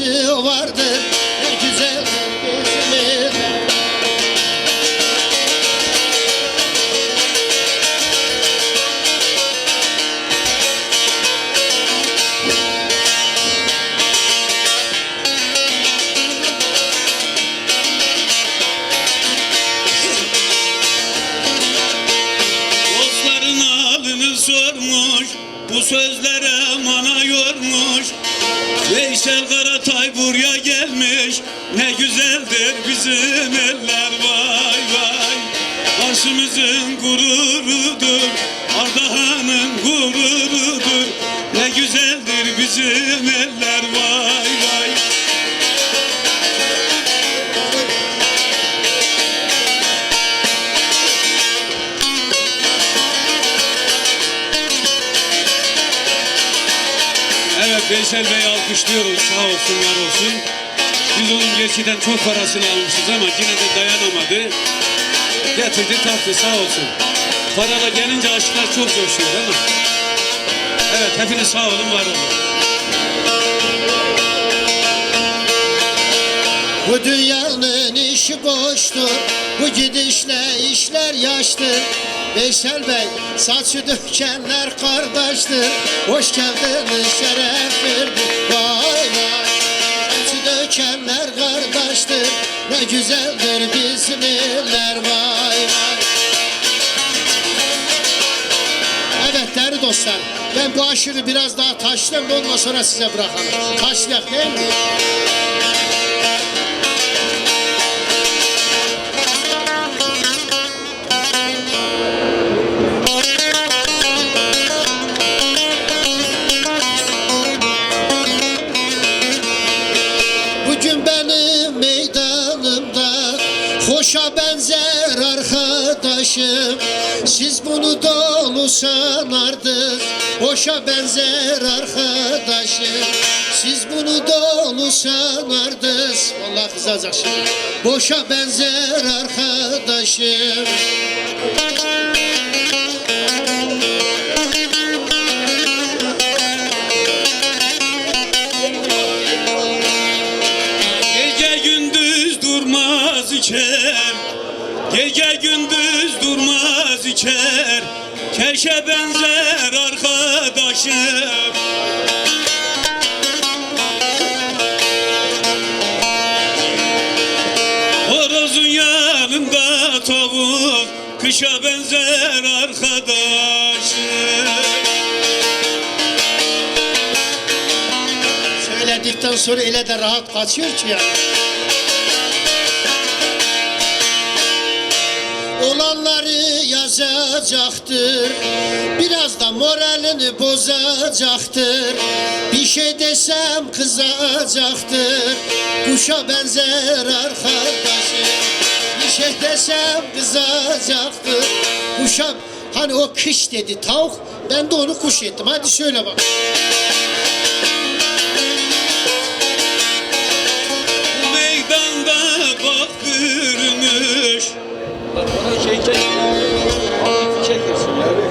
sevgisi vardır Ne güzel bizim Dostların halini sormuş Bu sözlere mana Veysel Karatay buraya gelmiş. Ne güzeldir bizim eller vay vay. Başımızın gururudur Ardahan'ın gururudur. Ne güzeldir bizim Veysel Bey'i alkışlıyoruz sağ olsun var olsun. Biz onun gerçekten çok parasını almışız ama yine de dayanamadı. Getirdi taktı sağ olsun. Parala gelince aşklar çok coşuyor değil mi? Evet hepiniz sağ olun var olun. Bu dünyanın işi boştur Bu gidişle işler yaştır Veysel Bey saçı dökenler kardeştir. Hoş geldiniz şeref verdi Vay vay. Saçı dökenler kardeştir. Ne güzeldir bizim iller vay vay. Evet değerli dostlar ben bu aşırı biraz daha taşlayayım da ondan sonra size bırakalım. Taşlayak değil mi? Hoşa benzer arkadaşım. Siz bunu dolu sanardınız. Hoşa benzer arkadaşım. Siz bunu dolu sanardınız. Vallahi kızacak şimdi Boşa benzer arkadaşım Gece gündüz durmaz içer Keşe benzer arkadaşım Horozun yanında tavuk Kışa benzer arkadaşım Söyledikten sonra öyle de rahat kaçıyor ki yani. Olanları yazacaktır. Biraz da moralini bozacaktır. Bir şey desem kızacaktır. Kuşa benzer arkadaşım. Bir şey desem kızacaktır. Kuşa Hani o kış dedi tavuk Ben de onu kuş ettim. Hadi söyle bak Ona şey şey